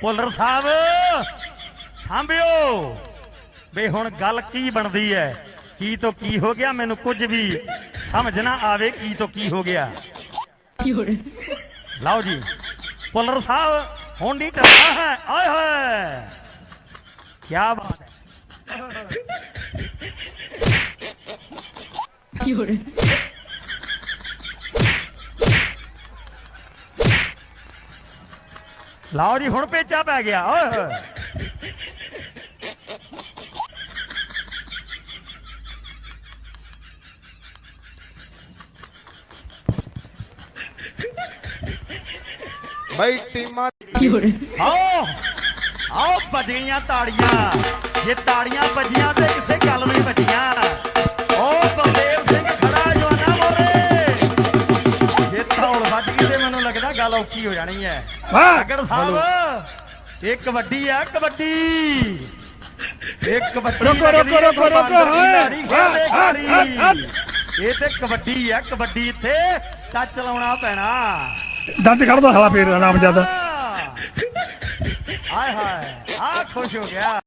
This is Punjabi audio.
ਭੁੱਲਰ ਸਾਹਿਬ ਸਾਂਭਿਓ। ਬੇ ਹੁਣ ਗੱਲ ਕੀ ਬਣਦੀ ਐ? ਕੀ ਤੋਂ ਕੀ ਹੋ ਗਿਆ? ਮੈਨੂੰ ਕੁਝ ਵੀ ਸਮਝ ਨਾ ਆਵੇ ਕੀ ਤੋਂ ਕੀ ਹੋ ਗਿਆ। ਲਓ ਜੀ ਭੁੱਲਰ ਸਾਹਿਬ ਹੁਣ ਨਹੀਂ ਟੱਪਾ ਹੈ। ਆਏ ਹੋਏ। ਕੀ ਬਾਤ ਹੈ ਕੀ ਹੋ ਰਿਹਾ? ਲਓ ਜੀ ਹੁਣ ਪੇਚਾ ਪੈ ਗਿਆ ਓਏ ਹੋਏ ਬਈ ਟੀਮਾਂ 有人， ਆਓ ਆਓ ਵੱਜ ਗਈਆਂ ਤਾੜੀਆਂ ਜੇ ਤਾੜੀਆਂ ਵੱਜੀਆਂ ਤੇ ਕਿਸੇ ਗੱਲ ਨੂੰ ਨਹੀਂ ਵੱਜੀਆਂ ਓ ਬਲਦੇਵ ਸਿੰਘ ਖੜਾ ਜਵਾਨਾ ਮੋਰੇ ਜੇ ਧੌਲ ਵੱਜ ਗਈ ਤੇ ਮੈਨੂੰ ਲੱਗਦਾ ਗੱਲ ਔਖੀ ਹੋ ਜਾਣੀ ਹੈ ਅਗਰ ਸਾਹਿਬ ਇਹ ਕਬੱਡੀ ਆ ਕਬੱਡੀ। ਇਹ ਕਬੱਡੀ ਰੁਕੋ, ਰੁਕੋ, ਰੁਕੋ, ਦੀ ਹਾਂ। ਇਹ ਤੇ ਕਬੱਡੀ ਆ ਕਬੱਡੀ ਇੱਥੇ ਟੱਚ ਲਾਉਣਾ ਪੈਣਾ। ਦੰਦ ਕੱਢਦਾ ਸਾਲਾ ਫੇਰ ਨਾਮ ਜ਼ਿਆਦਾ। ਹਾਏ ਹਾਏ ਆ ਖੁਸ਼ ਹੋ ਗਿਆ।